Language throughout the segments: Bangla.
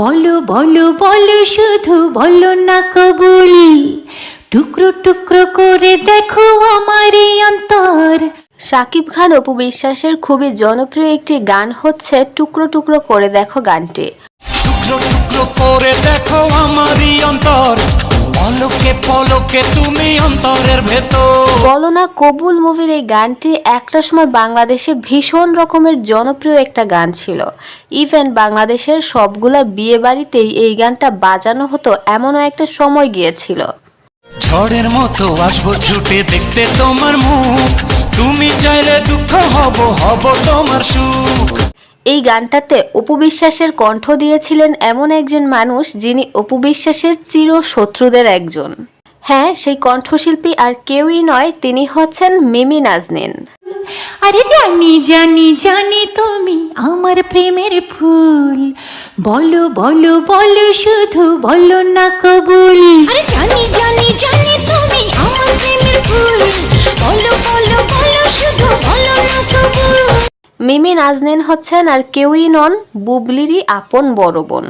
বলো বলো বলো শুধু বলো না কবুল। টুকরো টুকরো করে দেখো আমার এই অন্তর। শাকিব খান অপু বিশ্বাসের খুবই জনপ্রিয় একটি গান হচ্ছে টুকরো টুকরো করে দেখো গানটি। টুকরো টুকরো করে দেখো আমারই অন্তর। পলকে পলকে তুমি অন্তরের ভেতর। বলো না কবুল মুভির এই গানটি একটা সময় বাংলাদেশে ভীষণ রকমের জনপ্রিয় একটা গান ছিল। ইভেন বাংলাদেশের সবগুলা বিয়ে বাড়িতেই এই গানটা বাজানো হতো এমনও একটা সময় গিয়েছিল। ঝড়ের মতো আসব ছুটে দেখতে তোমার মুখ। তুমি চাইলে দুঃখ হব হব তোমার সুখ। এই গানটাতে অপু বিশ্বাসের কণ্ঠ দিয়েছিলেন এমন একজন মানুষ যিনি অপু বিশ্বাসের চির শত্রুদের একজন। হ্যাঁ সেই কণ্ঠশিল্পী আর কেউই নয় তিনি হচ্ছেন মিমি নাজনীন। আরে জানি জানি জানি তুমি আমার প্রেমের ফুল। বলো বলো বলো শুধু বলো না কবুল। আরে জানি জানি জানি তুমি আমার প্রেমের ফুল। বলো বলো বলো শুধু বলো না কবুল। মিমি নাজনীন হচ্ছেন আর কেউই নন বুবলিরই আপন বড় বোন।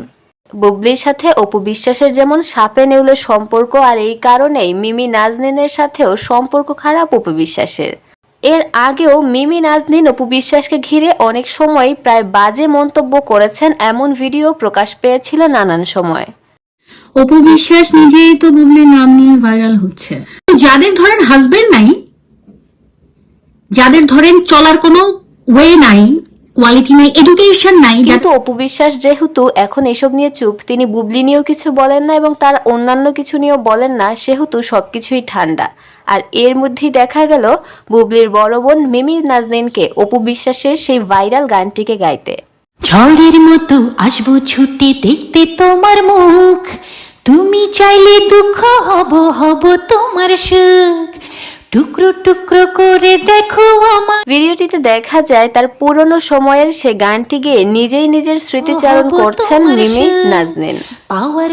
বুবলির সাথে অপু বিশ্বাসের যেমন সাপে নেউলে সম্পর্ক আর এই কারণেই মিমি নাজনিনের সাথেও সম্পর্ক খারাপ অপু বিশ্বাসের। এর আগেও মিমি নাজনীন অপু বিশ্বাসকে ঘিরে অনেক সময় প্রায় বাজে মন্তব্য করেছেন এমন ভিডিও প্রকাশ পেয়েছিল নানান সময়। অপু বিশ্বাস নিজেই তো বুবলির নাম নিয়ে ভাইরাল হচ্ছে। যাদের ধরেন হাজবেন্ড নাই, যাদের ধরেন চলার কোনো ওয়ে নাই কোয়ালিটি নাই এডুকেশন নাই কিন্তু অপু বিশ্বাস যেহেতু এখন এসব নিয়ে চুপ তিনি বুবলি নিয়েও কিছু বলেন না এবং তার অন্যান্য কিছু নিয়েও বলেন না সেহেতু সবকিছুই ঠান্ডা। আর এর মধ্যেই দেখা গেল বুবলির বড় বোন মিমি নাজনীনকে অপু বিশ্বাসের সেই ভাইরাল গানটিকে গাইতে। ঝড়ের মতো আসব ছুটে দেখতে তোমার মুখ তুমি চাইলে দুঃখ হব হব তোমার সুখ। টুকরো টুকরো করে দেখো আমার ভিডিওটিতে দেখা যায় তার পুরনো সময়ের সে গানটি গেয়ে নিজেই নিজের স্মৃতিচারণ করছেন মিমি। নাজনীন পাওয়ার